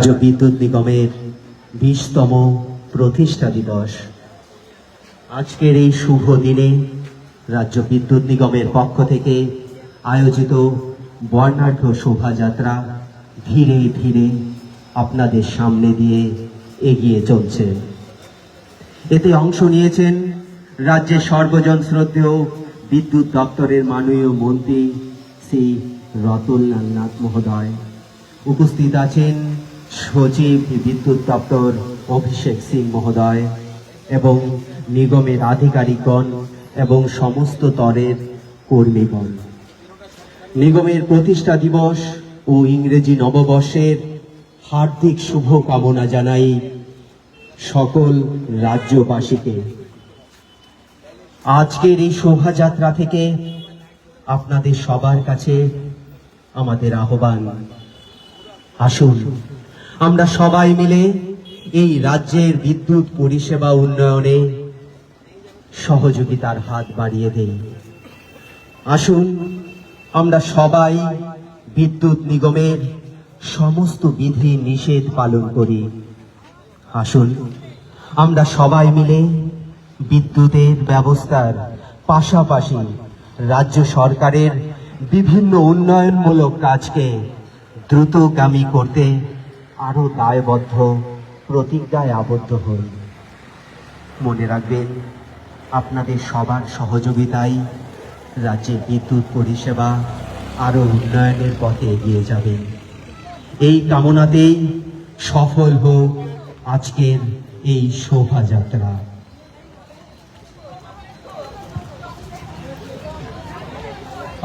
রাজ্য বিদ্যুৎ নিগমের বিশতম প্রতিষ্ঠা দিবস। আজকের এই শুভ দিনে রাজ্য বিদ্যুৎ নিগমের পক্ষ থেকে আয়োজিত বর্ণাঢ্য শোভাযাত্রা ধীরে ধীরে আপনাদের সামনে দিয়ে এগিয়ে চলছে। এতে অংশ নিয়েছেন রাজ্যের সর্বজন শ্রদ্ধেয় বিদ্যুৎ দপ্তরের মাননীয় মন্ত্রী শ্রী রতনলাল নাথ মহোদয়। উপস্থিত আছেন সচিব বিদ্যুৎ দপ্তর অভিষেক সিং মহোদয় এবং নিগমের আধিকারিকগণ এবং সমস্ত তরের কর্মীগণ। নিগমের প্রতিষ্ঠা দিবস ও ইংরেজি নববর্ষের হার্দিক শুভ কামনা জানাই সকল রাজ্যবাসীকে। আজকের এই শোভাযাত্রা থেকে আপনাদের সবার কাছে আমাদের আহ্বান। আসুন আমরা সবাই মিলে এই রাজ্যের বিদ্যুৎ পরিষেবা উন্নয়নে সহযোগিতার হাত বাড়িয়ে দেই। আসুন, আমরা সবাই বিদ্যুৎ নিগমের সমস্ত বিধি নিষেধ পালন করি। আসুন, আমরা সবাই মিলে বিদ্যুতের ব্যবস্থার পাশাপাশি রাজ্য সরকারের বিভিন্ন উন্নয়নমূলক কাজকে দ্রুতগামী করতে আরও দায়বদ্ধ, প্রতিজ্ঞায় আবদ্ধ হই। মনে রাখবেন, আপনাদের সবার সহযোগিতায় রাজ্যের বিদ্যুৎ পরিষেবা আরও উন্নয়নের পথে এগিয়ে যাবে। এই কামনাতেই সফল হোক আজকের এই শোভাযাত্রা।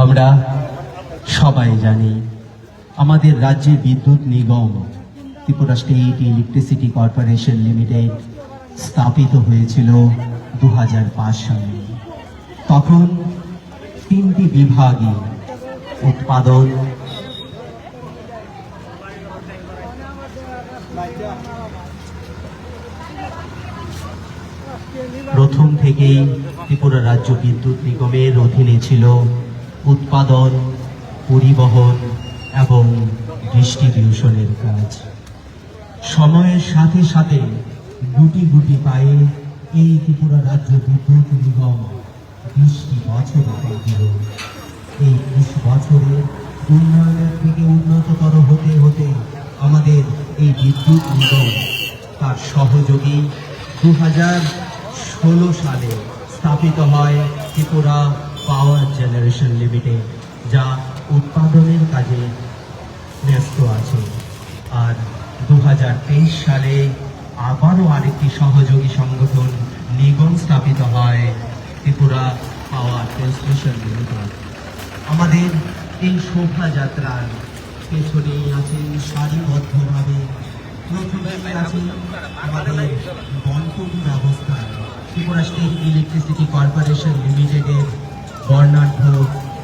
আমরা সবাই জানি, আমাদের রাজ্যে বিদ্যুৎ নিগম Tripura state electricity corporation limited স্থাপিত হয়েছিল দু হাজার পাঁচ সালে। তখন তিনটি বিভাগই উৎপাদন প্রথম থেকেই ত্রিপুরা রাজ্য বিদ্যুৎ নিগমের অধীনে ছিল উৎপাদন, পরিবহন এবং ডিস্ট্রিবিউশনের কাজ। সময়ের সাথে সাথে গুটি গুটি পায়ে এই ত্রিপুরা রাজ্য বিদ্যুৎ নিগম বিশটি বছর পার দিল। এই বিশ বছরে উন্নয়নের থেকে উন্নততর হতে হতে আমাদের এই বিদ্যুৎ নিগম তার সহযোগী দু ষোলো সালে স্থাপিত হয় ত্রিপুরা পাওয়ার জেনারেশন লিমিটেড, যা উৎপাদনের কাজে ব্যস্ত আছে। সালে আবারও আরেকটি সহযোগী সংগঠন নিগম স্থাপিত হয়, ত্রিপুরা পাওয়ার ট্রান্সমিশন লিমিটেড। আমাদের এই শোভাযাত্রার পেছনেই আছেন সারিবদ্ধভাবে প্রথমে আছেন আমাদের বন্টন ব্যবস্থা, ত্রিপুরা স্টেট ইলেকট্রিসিটি কর্পোরেশন লিমিটেডের বর্ণাঢ্য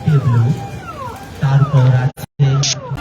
টেবলো। তারপর আছে